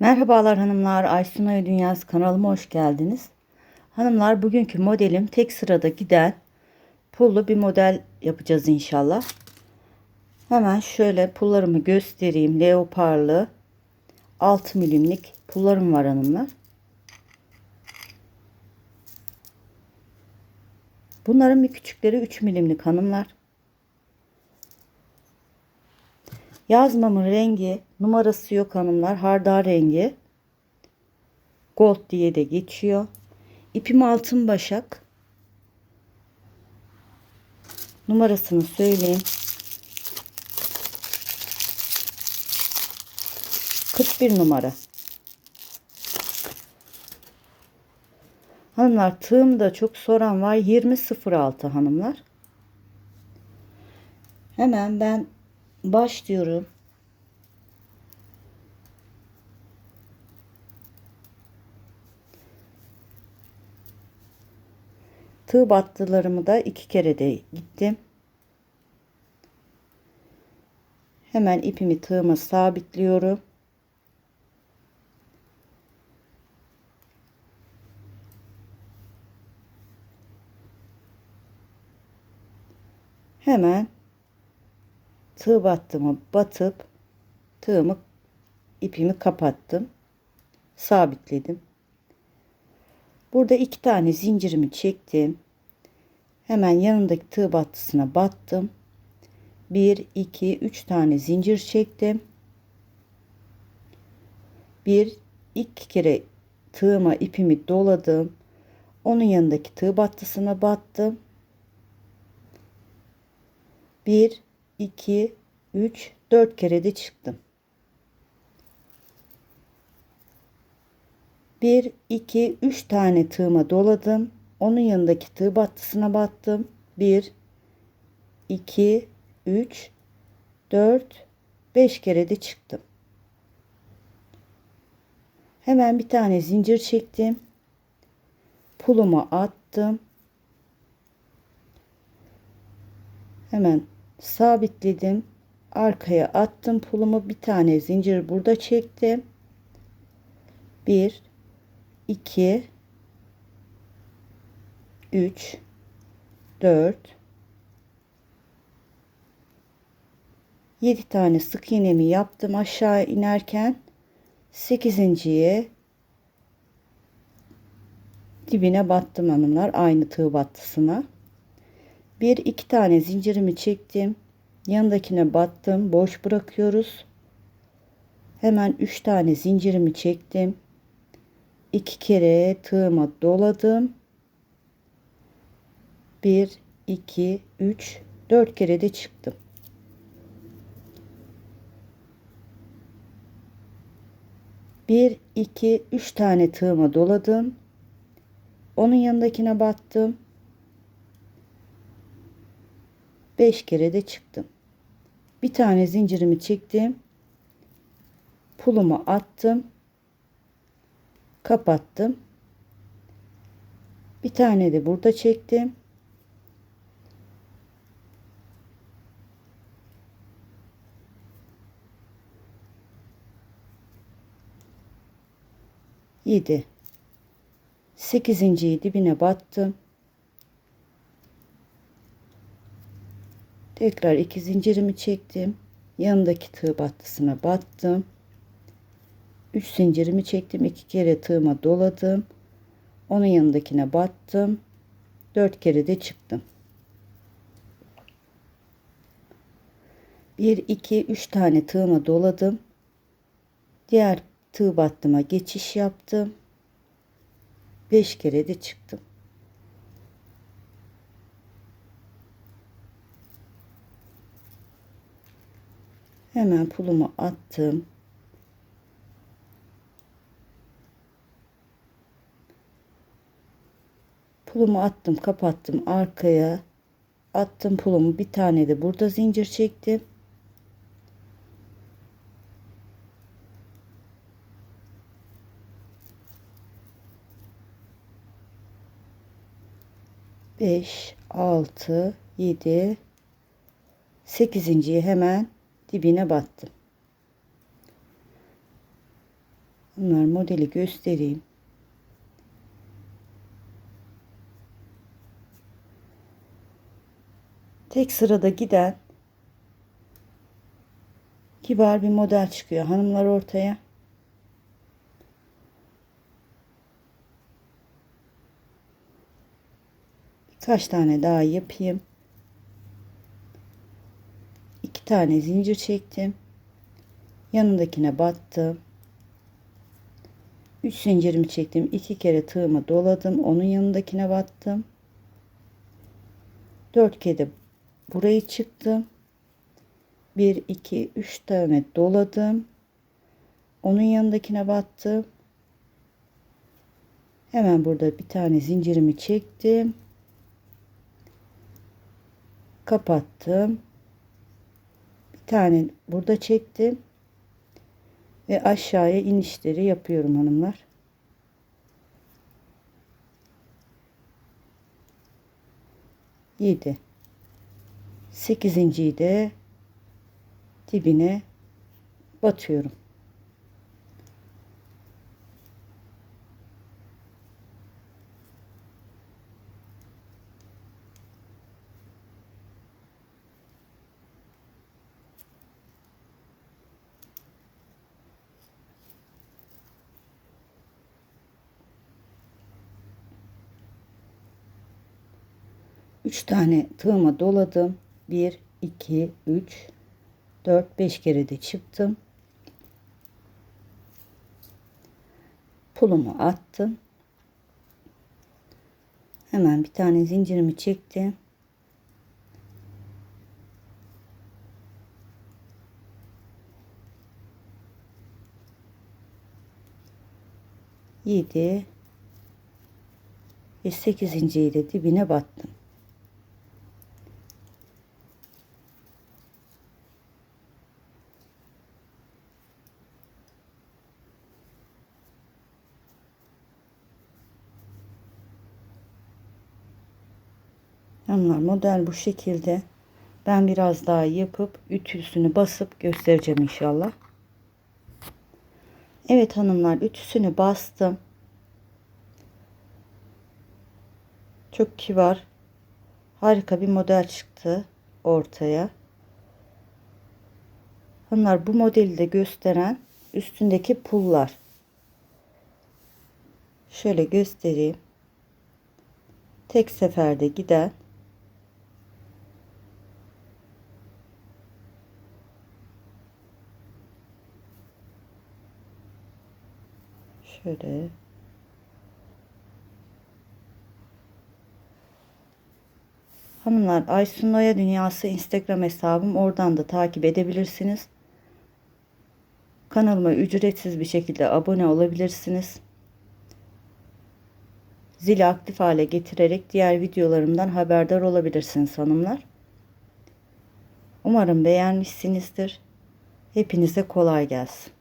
Merhabalar hanımlar, Aysun Oya Dünyası kanalıma hoş geldiniz. Hanımlar bugünkü modelim tek sırada giden pullu bir model yapacağız inşallah. Hemen şöyle pullarımı göstereyim. Leoparlı 6 milimlik pullarım var hanımlar. Bunların bir küçükleri 3 milimlik hanımlar. Yazmamın rengi numarası yok hanımlar. Hardal rengi. Gold diye de geçiyor. İpim altın başak. Numarasını söyleyeyim. 41 numara. Hanımlar tığımda çok soran var. 20.06 hanımlar. Hemen ben başlıyorum. Tığ battılarımı da iki kere de gittim. Hemen ipimi tığıma sabitliyorum. Hemen tığ battımı batıp tığımı ipimi kapattım. Sabitledim. Burada iki tane zincirimi çektim. Hemen yanındaki tığ battısına battım. 1 2 3 tane zincir çektim. Bir iki kere tığıma ipimi doladım. Onun yanındaki tığ battısına battım. 1 2 3 4 kere de çıktım. 1 2 3 tane tığıma doladım. Onun yanındaki tığ battısına battım. 1 2 3 4 5 kere de çıktım. Hemen bir tane zincir çektim. Pulumu attım. Hemen sabitledim. Arkaya attım pulumu. Bir tane zincir burada çektim. 1 2 3 4 7 tane sık iğnemi yaptım aşağı inerken 8.ye dibine battım hanımlar aynı tığ battısına bir iki tane zincirimi çektim. Yanındakine battım. Boş bırakıyoruz. Hemen üç tane zincirimi çektim. İki kere tığıma doladım. 1 2 3 4 kere de çıktım. Bir iki üç tane tığıma doladım. Onun yanındakine battım 5 kere de çıktım. Bir tane zincirimi çektim. Pulumu attım. Kapattım. Bir tane de burada çektim. Yedi. Sekizinciyi dibine battım tekrar iki zincirimi çektim. Yanındaki tığ battısına battım. 3 zincirimi çektim. İki kere tığıma doladım. Onun yanındakine battım. 4 kere de çıktım. 1 2 3 tane tığıma doladım. Diğer tığ battıma geçiş yaptım. 5 kere de çıktım hemen pulumu attım. Pulumu attım kapattım arkaya. Attım pulumu bir tane de burada zincir çektim. Beş altı yedi sekizinciyi hemen dibine battım Bunlar modeli göstereyim. Tek sırada giden kibar bir model çıkıyor hanımlar ortaya. Birkaç tane daha yapayım. İki tane zincir çektim. Yanındakine battım. 3 zincirimi çektim. iki kere tığımı doladım. Onun yanındakine battım. 4 kere burayı çıktım. 1 2 3 tane doladım. Onun yanındakine battım. Hemen burada bir tane zincirimi çektim. Kapattım. Tane burada çektim ve aşağıya inişleri yapıyorum hanımlar. Yedi. Sekizinciyi de dibine batıyorum. Üç tane tığıma doladım. Bir, iki, üç, dört, beş kere de çıktım. Pulumu attım. Hemen bir tane zincirimi çektim. Yedi ve sekizinciyi de dibine battım. Hanımlar model bu şekilde. Ben biraz daha yapıp ütüsünü basıp göstereceğim inşallah. Evet hanımlar ütüsünü bastım. Çok kibar. Harika bir model çıktı ortaya. Hanımlar bu modeli de gösteren üstündeki pullar. Şöyle göstereyim. Tek seferde giden Şöyle. Hanımlar Aysun Noya Dünyası Instagram hesabım. Oradan da takip edebilirsiniz. Kanalıma ücretsiz bir şekilde abone olabilirsiniz. Zili aktif hale getirerek diğer videolarımdan haberdar olabilirsiniz hanımlar. Umarım beğenmişsinizdir. Hepinize kolay gelsin.